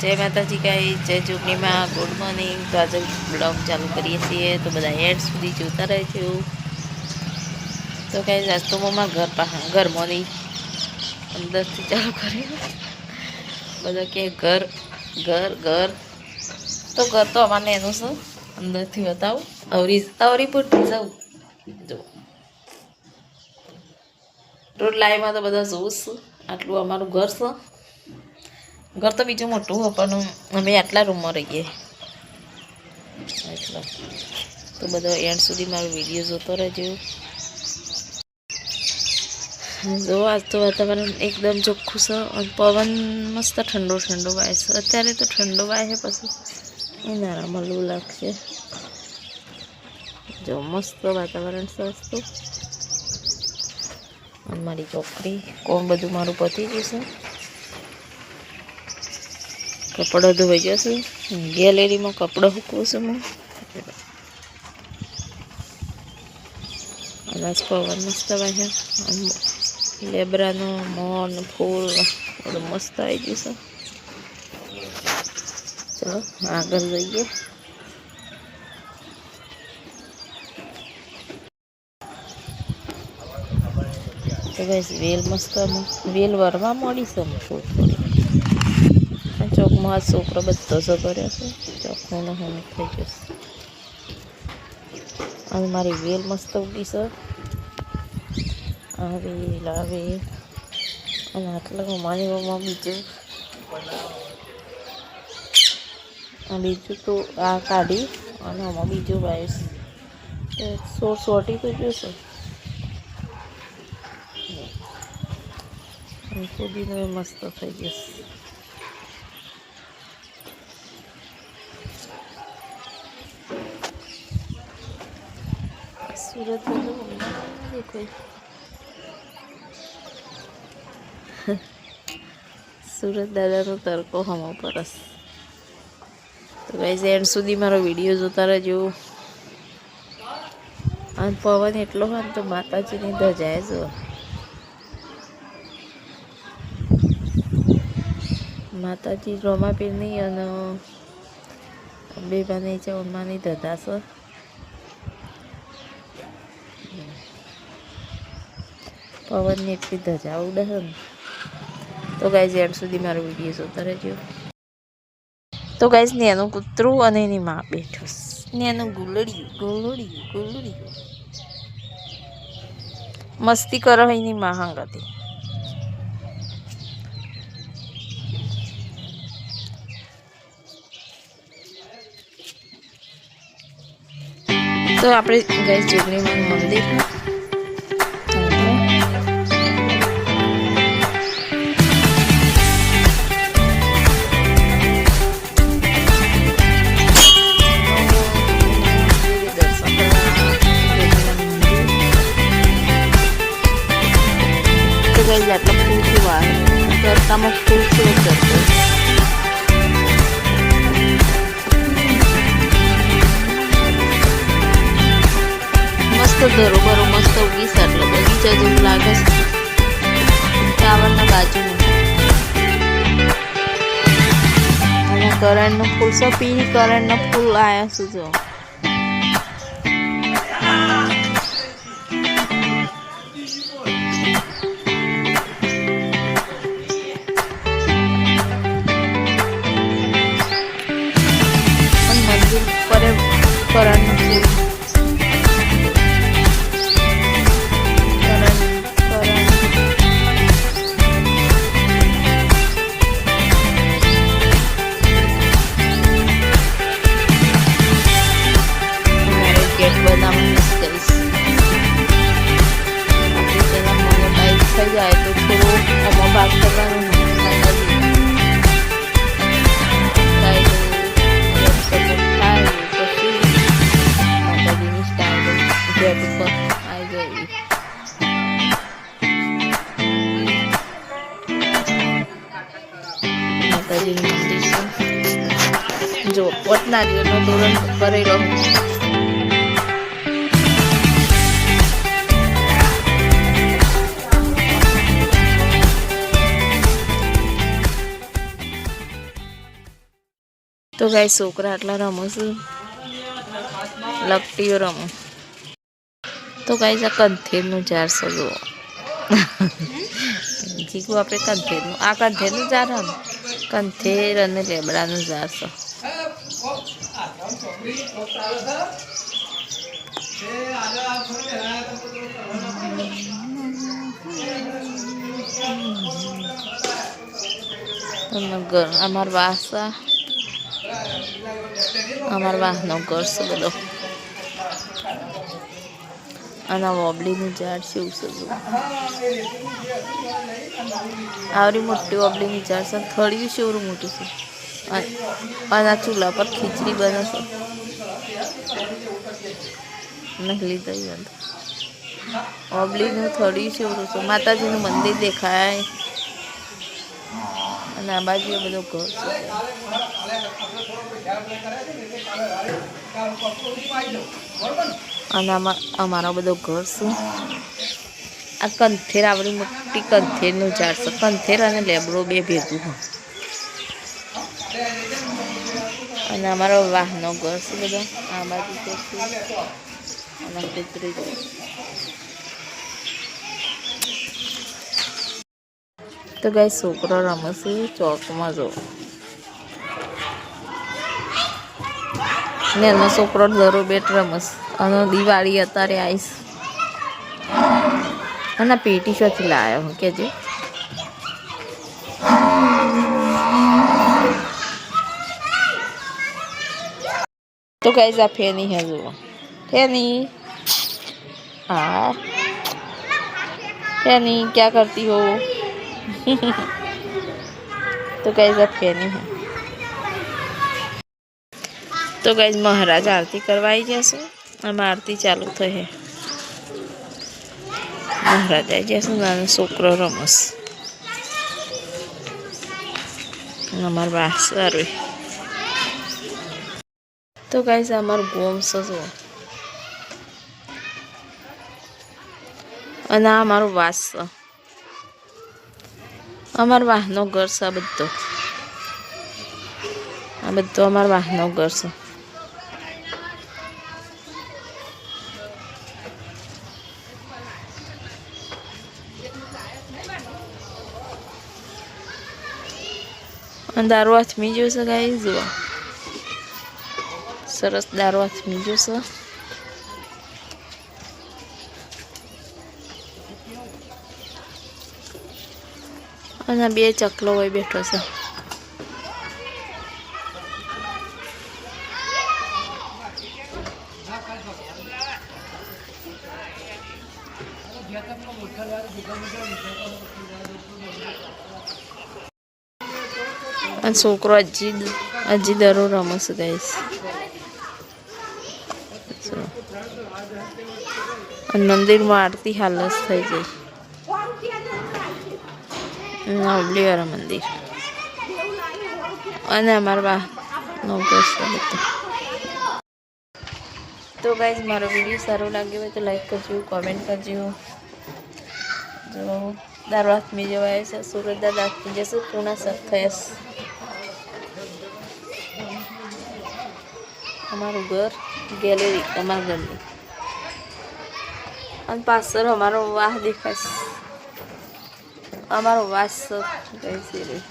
જય માતાજી કાંઈ જય ચૂંટણીમાં ગુડ મોર્નિંગ તો આજે બ્લોગ ચાલુ કરીએ છીએ. તો બધા એડ સુધી જોતા રહેજો. તો કાંઈ આજ તો મમ્મા ઘર પાસે ઘર મોર્નિંગ અંદરથી ચાલુ કર્યું. બધા કે ઘર ઘર ઘર. તો ઘર તો અમારે એનું છે અંદરથી બતાવું. અવરી અવરી પૂરતી જાઉં. જો. રોડ લાઈવમાં તો બધા જોઉં છું. આટલું અમારું ઘર છે. ઘર તો બીજું મોટું હોય, પણ અમે આટલા રૂમમાં રહીએ. એટલે તો બધો એન્ડ સુધી મારો વીડિયો જોતો રહેજો. જો આજ વાતાવરણ એકદમ ચોખ્ખું છે, અને પવન મસ્ત ઠંડો ઠંડો વાય છે. અત્યારે તો ઠંડો વાય છે પછી ઉનાળામાં લૂ લાગશે. જો મસ્ત વાતાવરણ સસ્તું અને મારી ચોકડી, કોણ બધું મારું પતી ગયું છે? કપડો ધોઈ જશું ગેલેરીમાં કપડો હૂકવું છું હું અનાજ પવન મસ્ત વાગે લેબરાનો મોન, ફૂલ, બધું મસ્ત આવી ગયું છે. ચલો, આગળ જઈએ. તો વેલ મસ્ત વેલ વરવા મળી છે થોડી. આ ઉપર બધો રહ્યો છે. ચોખ્ખું હું થઈ જશે અને મારી વેલ મસ્ત ઉગી છે. આ વેલ આ વેલ અને આટલા મમ્મા બીજું. બીજું તો આ કાઢી. અને આમાં બીજું વાઈસ સો સોટી તો જોશે પુદીનો મસ્ત થઈ જશે સુરત દાદાનો તડકો હમો પરસ. તો ગાઈઝ એન્ડ સુધી મારો વીડિયો જોતા રહેજો. અને પવન એટલો હોય તો માતાજીની ધજાએ જો. માતાજી રોમાપીરની અને બે છે ઉમાની ધધા છે. પવનની એટલી ધજા ઉડે છે ને. તો ગાઈઝ એન્ડ સુધી મારો વીડિયો જોતા રહેજો. તો ગાઈઝ નેનું કૂતરું અને એની માં બેઠો છે. નેનું ગુલડિયું ગુલડિયું ગુલડિયું. મસ્તી કરો એની માં હંગતી. તો આપણે ગઈ જોગણીમાં મંદિર આટલા ફૂલથી વાર તરતામાં ફૂલ શો કરતો મસ્ત ઘરો બરો મસ્ત ઉગી એટલે બગીચા જેવું લાગે છે ટાવરના બાજુમાં અને કરણનું ફૂલ સો પીળી કરણના ફૂલ આવ્યા છે જો કરણનું કરેલો તો ગાય છોકરા આટલા રમું છું લપટીઓ રમું તો ગાય આ કંથેરનું ચારસો જુઓ જીગું આપણે કંથેરનું આ કંથેરનું ઝાડ રમ કંથેર અને લેબડાનું ઝાડ છે ઘર અમાર વાસા અમાર વાહનો ઘર છે બધો અને આ વોબલીનું ઝાડ છે છે જુઓ. આવડી મોટી વોબલીનું ઝાડ છે થળિયું છે મોટું છે અને ચૂલા પર ખીચડી બને છે નહીં લીધા અંદર ઓબલીનું થોડી છે એવડું માતાજીનું મંદિર દેખાય. અને આ બાજુ બધો ઘર છે. અને આમાં, અમારો બધો ઘર છે. આ કંથેર આવડી મોટી કંથેરનું ઝાડ છે. કંથેર અને લેબડો બે ભેગું હોય. અને અમારો વાહનો ઘર છે બધો. આ બાજુ છે ko છે. તો ગાય છોકરો રમશે ચોકમાં જો. ને એનો છોકરો દરો બેટ રમસ અને દિવાળી અત્યારે આવીશ અને પેટી શોથી લાવ્યો કેજે. તો ગાઈઝ આ ફેની હે જુઓ. ફેની हाँ फैनी क्या करती हो तो गाइज अब फैनी है તો ગાઈઝ મહારાજ આરતી કરવાઈ જશે આમાં આરતી ચાલુ થઈ મહારાજ આવી જશે નાનો છોકરો રમસ અને અમાર વાસ સારું તો ગાઈઝ અમારું ગોમ છે અને આ અમારું વાસ છે. અમારા વાહનો ઘર છે આ બધો. આ બધો અમારા વાહનો ઘર છે. અને દારૂ હાથમી જોશે ગાઈ જુઓ. સરસ દારૂ હાથમી ગયો અને બે ચકલો હોય બેઠો છે. છોકરો હજી હજી દરો રમશે અને મંદિરમાં આરતી હાલસ થઈ જાય નવલીવાળા મંદિર. અને અમારા બા નવગસ બધું તો ગાઈઝ, મારો વીડિયો સારો લાગ્યો હોય તો લાઈક કરજો, કોમેન્ટ કરજો. જો દારૂ હાથમી જવાય છે, સુરત દાદા હાથમી જશે પૂના સર થયસ અમારું ઘર, ગેલેરી, અમારા ઘરની. અને પાછળ અમારો વાહ દેખાય અમારો વાસ જય શ્રી